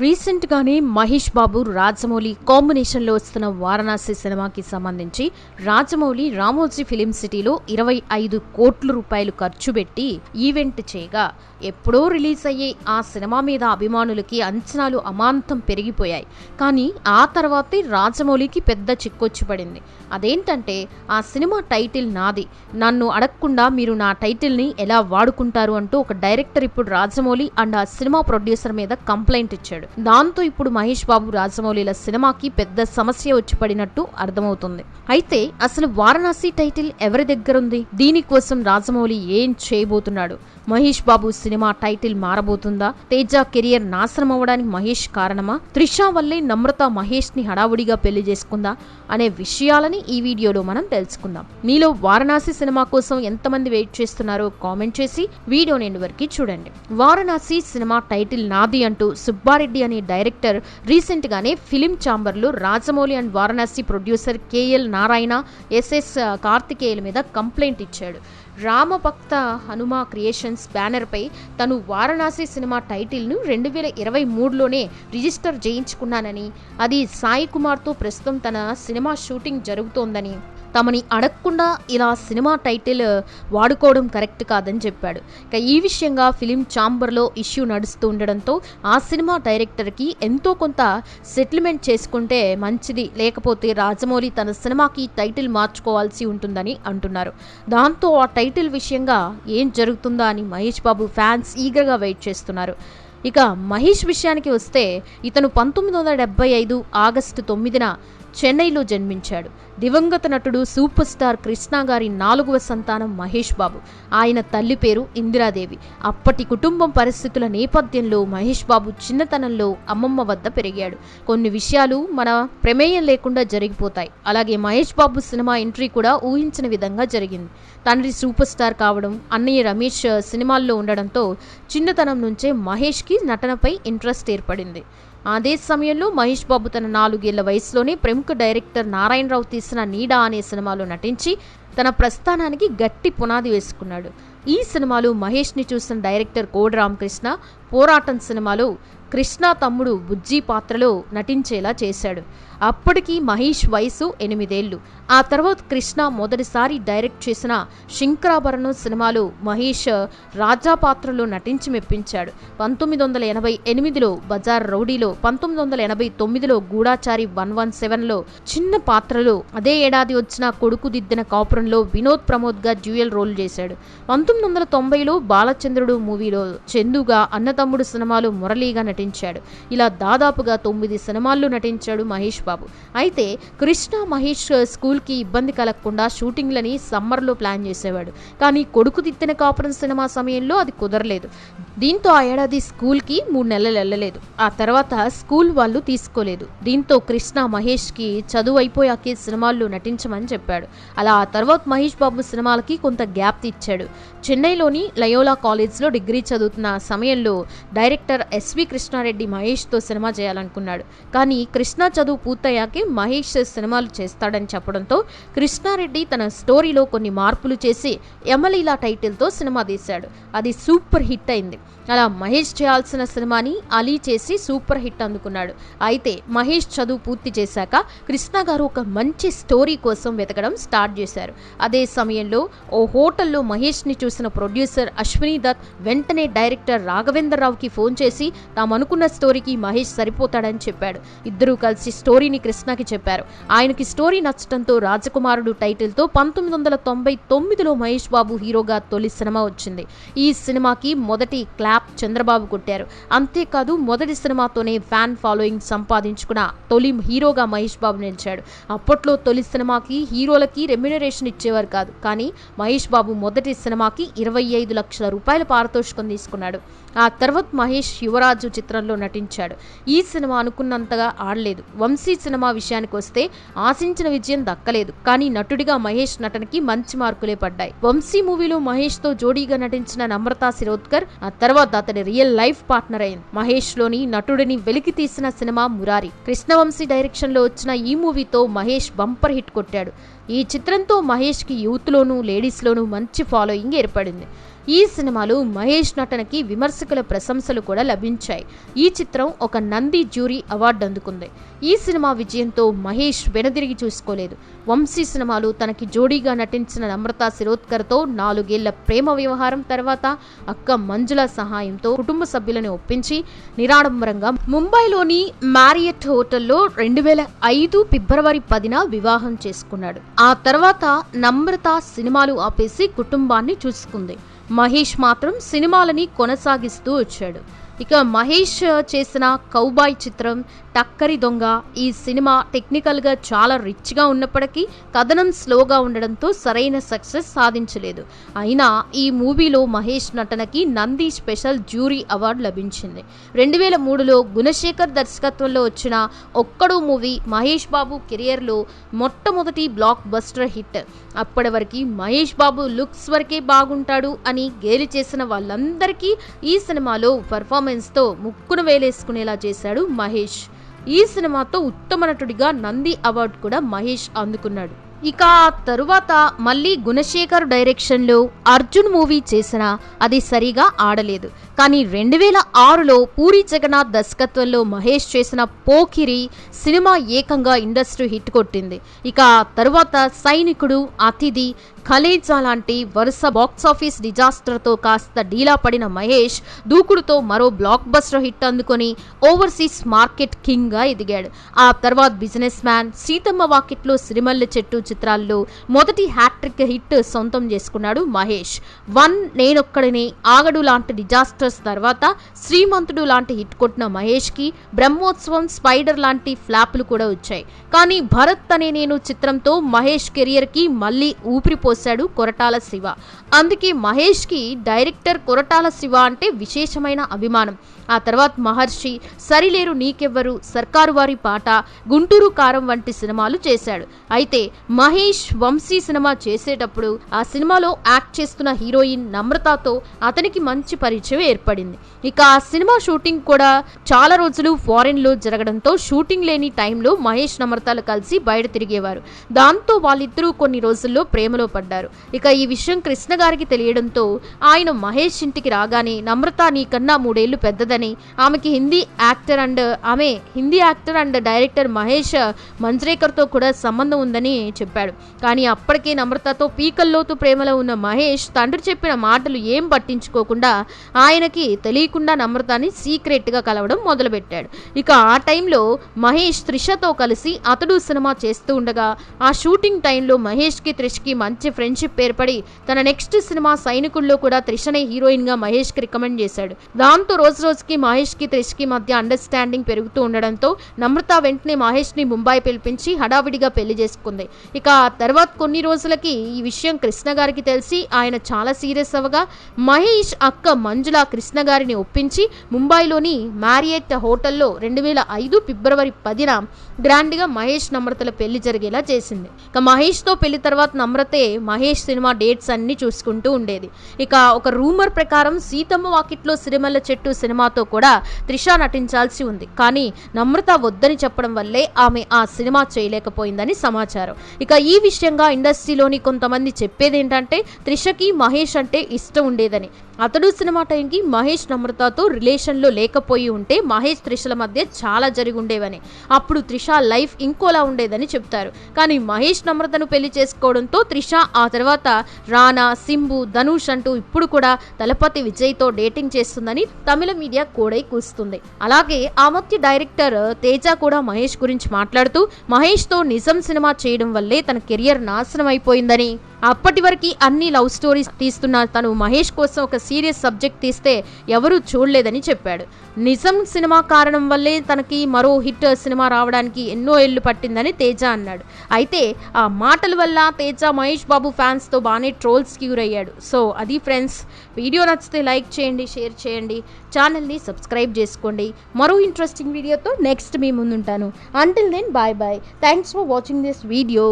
Recent గానే మహేష్ బాబు రాజమౌళి కాంబినేషన్లో వస్తున్న వారణాసి సినిమాకి సంబంధించి రాజమౌళి రామోజీ ఫిలిం సిటీలో ఇరవై ఐదు కోట్ల రూపాయలు ఖర్చు పెట్టి ఈవెంట్ చేయగా ఎప్పుడో రిలీజ్ అయ్యే ఆ సినిమా మీద అభిమానులకి అంచనాలు అమాంతం పెరిగిపోయాయి. కానీ ఆ తర్వాతే రాజమౌళికి పెద్ద చిక్కొచ్చి పడింది. అదేంటంటే ఆ సినిమా టైటిల్ నాది. నన్ను అడగకుండా మీరు నా టైటిల్ని ఎలా వాడుకుంటారు అంటూ ఒక డైరెక్టర్ ఇప్పుడు రాజమౌళి అండ్ ఆ సినిమా ప్రొడ్యూసర్ మీద కంప్లైంట్ ఇచ్చాడు. దాంతో ఇప్పుడు మహేష్ బాబు రాజమౌళిల సినిమాకి పెద్ద సమస్య వచ్చి పడినట్టు అర్థమవుతుంది. అయితే అసలు వారణాసి టైటిల్ ఎవరి దగ్గర ఉంది దీనికోసం రాజమౌళి ఏం చేయబోతున్నాడు? మహేష్ బాబు సినిమా టైటిల్ మారబోతుందా? తేజ కెరియర్ నాశనం అవ్వడానికి మహేష్ కారణమా? త్రిష వల్లే నమ్రత మహేష్ని హడావుడిగా పెళ్ళి చేసుకుందా? అనే విషయాలని ఈ వీడియోలో మనం తెలుసుకుందాం. మీలో వారణాసి సినిమా కోసం ఎంతమంది వెయిట్ చేస్తున్నారో కామెంట్ చేసి వీడియో నేను వరకు చూడండి. వారణాసి సినిమా టైటిల్ నాది అంటూ సుబ్బారెడ్డి అనే డైరెక్టర్ రీసెంట్గానే ఫిలిం ఛాంబర్లో Rajamouli and Varanasi producer KL Narayana SS కార్తికేయుల మీద కంప్లైంట్ ఇచ్చాడు. రామభక్త హనుమ క్రియేషన్స్ బ్యానర్పై తను వారణాసి సినిమా టైటిల్ను రెండు వేల ఇరవై మూడులోనే రిజిస్టర్ చేయించుకున్నానని అది సాయి కుమార్తో ప్రస్తుతం తన సినిమా షూటింగ్ జరుగుతోందని తమని అడగకుండా ఇలా సినిమా టైటిల్ వాడుకోవడం కరెక్ట్ కాదని చెప్పాడు. ఇక ఈ విషయంగా ఫిలిం ఛాంబర్లో ఇష్యూ నడుస్తూ ఉండడంతో ఆ సినిమా డైరెక్టర్కి ఎంతో కొంత సెటిల్మెంట్ చేసుకుంటే మంచిది లేకపోతే రాజమౌళి తన సినిమాకి టైటిల్ మార్చుకోవాల్సి ఉంటుందని అంటున్నారు. దాంతో ఆ టైటిల్ విషయంగా ఏం జరుగుతుందా అని మహేష్ బాబు ఫ్యాన్స్ ఈగర్గా వెయిట్ చేస్తున్నారు. ఇక మహేష్ విషయానికి వస్తే ఇతను పంతొమ్మిది వందల డెబ్బై ఐదు ఆగస్టు తొమ్మిదిన చెన్నైలో జన్మించాడు. దివంగత నటుడు సూపర్ స్టార్ కృష్ణ గారి నాలుగవ సంతానం మహేష్ బాబు. ఆయన తల్లి పేరు ఇందిరాదేవి. అప్పటి కుటుంబం పరిస్థితుల నేపథ్యంలో మహేష్ బాబు చిన్నతనంలో అమ్మమ్మ వద్ద పెరిగాడు. కొన్ని విషయాలు మన ప్రమేయం లేకుండా జరిగిపోతాయి. అలాగే మహేష్ బాబు సినిమా ఎంట్రీ కూడా ఊహించిన విధంగా జరిగింది. తండ్రి సూపర్ స్టార్ కావడం అన్నయ్య రమేష్ సినిమాల్లో ఉండడంతో చిన్నతనం నుంచే మహేష్కి నటనపై ఇంట్రెస్ట్ ఏర్పడింది. అదే సమయంలో మహేష్ బాబు తన నాలుగేళ్ళ వయసులోనే ప్రముఖ డైరెక్టర్ నారాయణరావు తీసిన నీడా అనే సినిమాలో నటించి తన ప్రస్థానానికి గట్టి పునాది వేసుకున్నాడు. ఈ సినిమాలో మహేష్ని చూసిన డైరెక్టర్ కోడి రామకృష్ణ పోరాటం సినిమాలో కృష్ణ తమ్ముడు బుజ్జి పాత్రలో నటించేలా చేశాడు. అప్పటికి మహేష్ వయసు ఎనిమిదేళ్ళు. ఆ తర్వాత కృష్ణ మొదటిసారి డైరెక్ట్ చేసిన శంకరాభరణం సినిమాలో మహేష్ రాజా పాత్రలో నటించి మెప్పించాడు. పంతొమ్మిది వందల ఎనభై ఎనిమిదిలో బజార్ రౌడీలో పంతొమ్మిది వందల ఎనభై తొమ్మిదిలో గూఢాచారి వన్ వన్ సెవెన్లో చిన్న పాత్రలో అదే ఏడాది వచ్చిన కొడుకు దిద్దిన కాపురంలో వినోద్ ప్రమోద్గా డ్యూయల్ రోల్ చేశాడు. పంతొమ్మిది వందల తొంభైలో బాలచంద్రుడు మూవీలో చందుగా అన్నతమ్ముడు సినిమాలో మురళీగా నటించాడు. ఇలా దాదాపుగా తొమ్మిది సినిమాల్లో నటించాడు మహేష్ బాబు. బాబు. అయితే కృష్ణ మహేష్ స్కూల్కి ఇబ్బంది కలగకుండా షూటింగ్లని సమ్మర్లో ప్లాన్ చేసేవాడు. కానీ కొడుకు దిత్తిన కాపురం సినిమా సమయంలో అది కుదరలేదు. దీంతో ఆ ఏడాది స్కూల్కి మూడు నెలలు వెళ్ళలేదు. ఆ తర్వాత స్కూల్ వాళ్ళు తీసుకోలేదు. దీంతో కృష్ణ మహేష్కి చదువు అయిపోయాకే సినిమాల్లో నటించమని చెప్పాడు. అలా ఆ తర్వాత మహేష్ బాబు సినిమాలకి కొంత గ్యాప్ ఇచ్చాడు చెన్నైలోని లయోలా కాలేజ్లో డిగ్రీ చదువుతున్న సమయంలో డైరెక్టర్ ఎస్వి కృష్ణారెడ్డి మహేష్తో సినిమా చేయాలనుకున్నాడు. కానీ కృష్ణ చదువు పూర్తయ్యాకే మహేష్ సినిమాలు చేస్తాడని చెప్పడంతో కృష్ణారెడ్డి తన స్టోరీలో కొన్ని మార్పులు చేసి ఎమలీలా టైటిల్తో సినిమా తీశాడు. అది సూపర్ హిట్ అయింది. అలా మహేష్ చేయాల్సిన సినిమాని అలీ చేసి సూపర్ హిట్ అందుకున్నాడు. అయితే మహేష్ చదువు పూర్తి చేశాక కృష్ణ గారు ఒక మంచి స్టోరీ కోసం వెతకడం స్టార్ట్ చేశారు. అదే సమయంలో ఓ హోటల్లో మహేష్ని చూసిన ప్రొడ్యూసర్ అశ్విని దత్ వెంటనే డైరెక్టర్ రాఘవేంద్రరావుకి ఫోన్ చేసి తాము అనుకున్న స్టోరీకి మహేష్ సరిపోతాడని చెప్పాడు. ఇద్దరూ కలిసి స్టోరీని కృష్ణకి చెప్పారు. ఆయనకి స్టోరీ నచ్చడంతో రాజకుమారుడు టైటిల్తో పంతొమ్మిది వందల తొంభై తొమ్మిదిలో మహేష్ బాబు హీరోగా తొలి సినిమా వచ్చింది. ఈ సినిమాకి మొదటి క్లాప్ చంద్రబాబు కొట్టారు. అంతేకాదు మొదటి సినిమాతోనే ఫ్యాన్ ఫాలోయింగ్ సంపాదించుకున్న తొలి హీరోగా మహేష్ బాబు నిలిచాడు. అప్పట్లో తొలి సినిమాకి హీరోలకి రెమ్యునరేషన్ ఇచ్చేవారు కాదు. కానీ మహేష్ బాబు మొదటి సినిమాకి ఇరవై ఐదు లక్షల రూపాయల పారితోషికం తీసుకున్నాడు. ఆ తర్వాత మహేష్ యువరాజు చిత్రంలో నటించాడు. ఈ సినిమా అనుకున్నంతగా ఆడలేదు. వంశీ సినిమా విషయానికి వస్తే ఆశించిన విజయం దక్కలేదు. కానీ నటుడిగా మహేష్ నటనకి మంచి మార్కులే పడ్డాయి. వంశీ మూవీలో మహేష్తో జోడీగా నటించిన నమ్రతా శిరోద్కర్ ఆ తర్వాత అతడి రియల్ లైఫ్ పార్ట్నర్ అయింది. మహేష్లోని నటుడిని వెలికి తీసిన సినిమా మురారి. కృష్ణవంశీ డైరెక్షన్లో వచ్చిన ఈ మూవీతో మహేష్ బంపర్ హిట్ కొట్టాడు. ఈ చిత్రంతో మహేష్కి యూత్లోనూ లేడీస్లోనూ మంచి ఫాలోయింగ్ ఏర్పడింది. ఈ సినిమాలో మహేష్ నటనకి విమర్శకుల ప్రశంసలు కూడా లభించాయి. ఈ చిత్రం ఒక నంది జ్యూరీ అవార్డు అందుకుంది. ఈ సినిమా విజయంతో మహేష్ వెనుదిరిగి చూసుకోలేదు. వంశీ సినిమాలు తనకి జోడీగా నటించిన నమ్రత శిరోద్కర్తో నాలుగేళ్ళ ప్రేమ వ్యవహారం తర్వాత అక్క మంజుల సహాయంతో కుటుంబ సభ్యులను ఒప్పించి నిరాడంబరంగా ముంబైలోని మ్యారియట్ హోటల్లో రెండు వేల ఐదు ఫిబ్రవరి పదిన వివాహం చేసుకున్నాడు. ఆ తర్వాత నమ్రత సినిమాలు ఆపేసి కుటుంబాన్ని చూసుకుంది. మహేష్ మాత్రం సినిమాలని కొనసాగిస్తూ వచ్చాడు. ఇక మహేష్ చేసిన కౌబాయ్ చిత్రం టక్కరి దొంగ ఈ సినిమా టెక్నికల్గా చాలా రిచ్గా ఉన్నప్పటికీ కథనం స్లోగా ఉండడంతో సరైన సక్సెస్ సాధించలేదు. అయినా ఈ మూవీలో మహేష్ నటనకి నంది స్పెషల్ జ్యూరీ అవార్డు లభించింది. రెండు వేల మూడులో గుణశేఖర్ దర్శకత్వంలో వచ్చిన ఒక్కడు మూవీ మహేష్ బాబు కెరియర్లో మొట్టమొదటి బ్లాక్ బస్టర్ హిట్ అప్పటి వరకు మహేష్ బాబు లుక్స్ వరకే బాగుంటాడు అని గేలి చేసిన వాళ్ళందరికీ ఈ సినిమాలో పర్ఫార్మెన్స్తో ముక్కును వేలేసుకునేలా చేశాడు మహేష్. ఈ సినిమాతో ఉత్తమ నటుడిగా నంది అవార్డు కూడా మహేష్ అందుకున్నాడు. ఇక ఆ తరువాత మళ్ళీ గుణశేఖర్ డైరెక్షన్లో అర్జున్ మూవీ చేసినా అది సరిగా ఆడలేదు. కానీ రెండు వేల ఆరులో పూరి జగన్నాథ్ దర్శకత్వంలో మహేష్ చేసిన పోకిరి సినిమా ఏకంగా ఇండస్ట్రీ హిట్ కొట్టింది. ఇక ఆ తరువాత సైనికుడు అతిథి ఖలేజా లాంటి వరుస బాక్సాఫీస్ డిజాస్టర్తో కాస్త డీలా పడిన మహేష్ దూకుడుతో మరో బ్లాక్ బస్టర్ హిట్ అందుకొని ఓవర్సీస్ మార్కెట్ కింగ్గా ఎదిగాడు. ఆ తర్వాత బిజినెస్ మ్యాన్ సీతమ్మ వాకిట్లో సిరిమల్లె చెట్టు చిత్రాల్లో మొదటి హ్యాట్రిక్ హిట్ సొంతం చేసుకున్నాడు మహేష్. వన్ నేనొక్కడిని ఆగడు లాంటి డిజాస్టర్ డిజాస్టర్స్ తర్వాత శ్రీమంతుడు లాంటి హిట్ కొట్టిన మహేష్కి బ్రహ్మోత్సవం స్పైడర్ లాంటి ఫ్లాప్లు కూడా వచ్చాయి. కానీ భరత్ అనే నేను చిత్రంతో మహేష్ కెరియర్కి మళ్ళీ ఊపిరిపోశాడు కొరటాల శివ. అందుకే మహేష్కి డైరెక్టర్ కొరటాల శివ అంటే విశేషమైన అభిమానం. ఆ తర్వాత మహర్షి సరిలేరు నీకెవ్వరు సర్కారు వారి పాట గుంటూరు కారం వంటి సినిమాలు చేశాడు. అయితే మహేష్ వంశీ సినిమా చేసేటప్పుడు ఆ సినిమాలో యాక్ట్ చేస్తున్న హీరోయిన్ నమ్రతతో అతనికి మంచి పరిచయం ఏర్పడింది. ఇక ఆ సినిమా షూటింగ్ కూడా చాలా రోజులు ఫారెన్లో జరగడంతో షూటింగ్ లేని టైంలో మహేష్ నమ్రతలు కలిసి బయట తిరిగేవారు. దాంతో వాళ్ళిద్దరూ కొన్ని రోజుల్లో ప్రేమలో పడ్డారు. ఇక ఈ విషయం కృష్ణ గారికి తెలియడంతో ఆయన మహేష్ ఇంటికి రాగానే నమ్రత నీకన్నా మూడేళ్ళు పెద్దదని ఆమెకి హిందీ యాక్టర్ అండ్ ఆమె Hindi actor and director Mahesh మంజ్రేకర్తో కూడా సంబంధం ఉందని చెప్పాడు. కానీ అప్పటికే నమ్రతతో పీకల్లోతు ప్రేమలో ఉన్న మహేష్ తండ్రి చెప్పిన మాటలు ఏం పట్టించుకోకుండా ఆయన ఆయనకి తెలియకుండా నమ్రతని సీక్రెట్గా కలవడం మొదలుపెట్టాడు. ఇక ఆ టైంలో మహేష్ త్రిషతో కలిసి అతడు సినిమా చేస్తూ ఉండగా ఆ షూటింగ్ టైంలో మహేష్కి త్రిష్కి మంచి ఫ్రెండ్షిప్ ఏర్పడి తన నెక్స్ట్ సినిమా సైనికుల్లో కూడా త్రిషనే హీరోయిన్గా మహేష్కి రికమెండ్ చేశాడు. దాంతో రోజు రోజుకి మహేష్కి త్రిష్కి మధ్య అండర్స్టాండింగ్ పెరుగుతూ ఉండడంతో నమ్రత వెంటనే మహేష్ని ముంబై పిలిపించి హడావిడిగా పెళ్ళి చేసుకుంది. ఇక ఆ తర్వాత కొన్ని రోజులకి ఈ విషయం కృష్ణ గారికి తెలిసి ఆయన చాలా సీరియస్ అవ్వగా మహేష్ అక్క మంజుల కృష్ణ గారిని ఒప్పించి ముంబైలోని మ్యారియట్ హోటల్లో రెండు వేల ఐదు ఫిబ్రవరి పదిన గ్రాండ్గా మహేష్ నమ్రతల పెళ్ళి జరిగేలా చేసింది. ఇక మహేష్తో పెళ్ళి తర్వాత నమ్రతే మహేష్ సినిమా డేట్స్ అన్ని చూసుకుంటూ ఉండేది. ఇక ఒక రూమర్ ప్రకారం సీతమ్మ వాకిట్లో సిరిమల్ల చెట్టు సినిమాతో కూడా త్రిష నటించాల్సి ఉంది. కానీ నమ్రత వద్దని చెప్పడం వల్లే ఆమె ఆ సినిమా చేయలేకపోయిందని సమాచారం. ఇక ఈ విషయంగా ఇండస్ట్రీలోని కొంతమంది చెప్పేది ఏంటంటే త్రిషకి మహేష్ అంటే ఇష్టం ఉండేదని. అతడు సినిమా టైంకి మహేష్ నమ్రతతో రిలేషన్లో లేకపోయి ఉంటే మహేష్ త్రిషల మధ్య చాలా జరిగి ఉండేవని. అప్పుడు త్రిష లైఫ్ ఇంకోలా ఉండేదని చెప్తారు. కానీ మహేష్ నమ్రతను పెళ్ళి చేసుకోవడంతో త్రిష ఆ తర్వాత రానా సింబు ధనుష్ అంటూ ఇప్పుడు కూడా తలపతి విజయ్తో డేటింగ్ చేస్తుందని తమిళ మీడియా కోడై కూస్తుంది. అలాగే ఆ మధ్య డైరెక్టర్ తేజ కూడా మహేష్ గురించి మాట్లాడుతూ మహేష్తో నిజం సినిమా చేయడం వల్లే తన కెరియర్ నాశనం అయిపోయిందని. అప్పటి వరకు అన్ని లవ్ స్టోరీస్ తీస్తున్న తను మహేష్ కోసం ఒక సీరియస్ సబ్జెక్ట్ తీస్తే ఎవరూ చూడలేదని చెప్పాడు. నిజం సినిమా కారణం వల్లే తనకి మరో హిట్ సినిమా రావడానికి ఎన్నో ఏళ్ళు పట్టిందని తేజ అన్నాడు. అయితే ఆ మాటల వల్ల తేజ మహేష్ బాబు ఫ్యాన్స్తో బాగానే ట్రోల్స్ క్యూర్ అయ్యాడు సో అది ఫ్రెండ్స్ వీడియో నచ్చితే లైక్ చేయండి షేర్ చేయండి ఛానల్ని సబ్స్క్రైబ్ చేసుకోండి. మరో ఇంట్రెస్టింగ్ వీడియోతో నెక్స్ట్ మీ ముందుంటాను. Until then bye bye thanks for watching this video